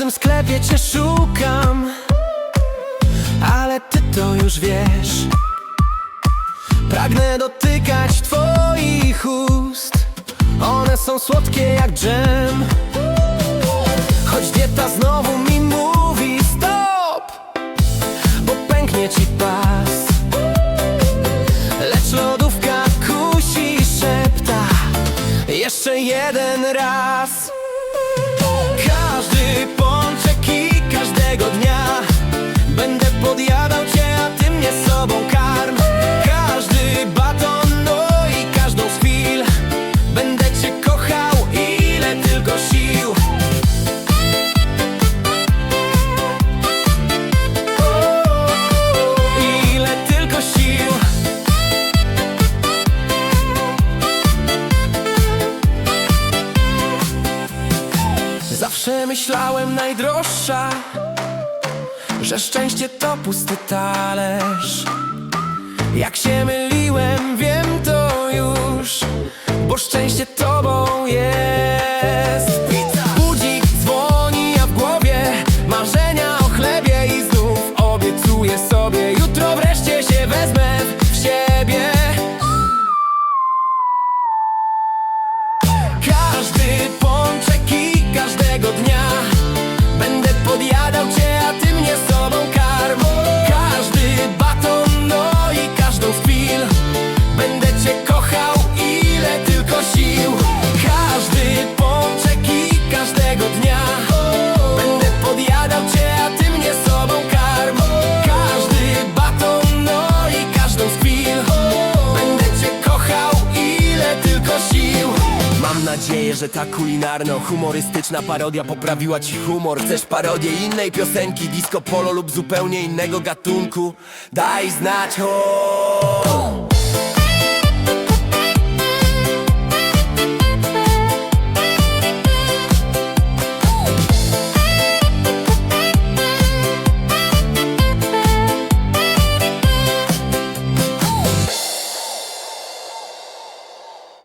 Każdym sklepie cię szukam. Ale ty to już wiesz. Pragnę dotykać twoich ust. One są słodkie jak dżem. Choć dieta znowu mi mówi stop Bo pęknie ci pas. Lecz lodówka kusi i szepta Jeszcze jeden raz. Każdy Zawsze myślałem najdroższa Że szczęście to pusty talerz. Jak się myliłem, wiem to już Bo szczęście tobą jest. Budzik dzwoni, a w głowie Marzenia o chlebie i znów Obiecuję sobie Jutro nadzieję, że ta kulinarno-humorystyczna parodia poprawiła ci humor Chcesz parodię innej piosenki, disco polo lub zupełnie innego gatunku? Daj znać, ho!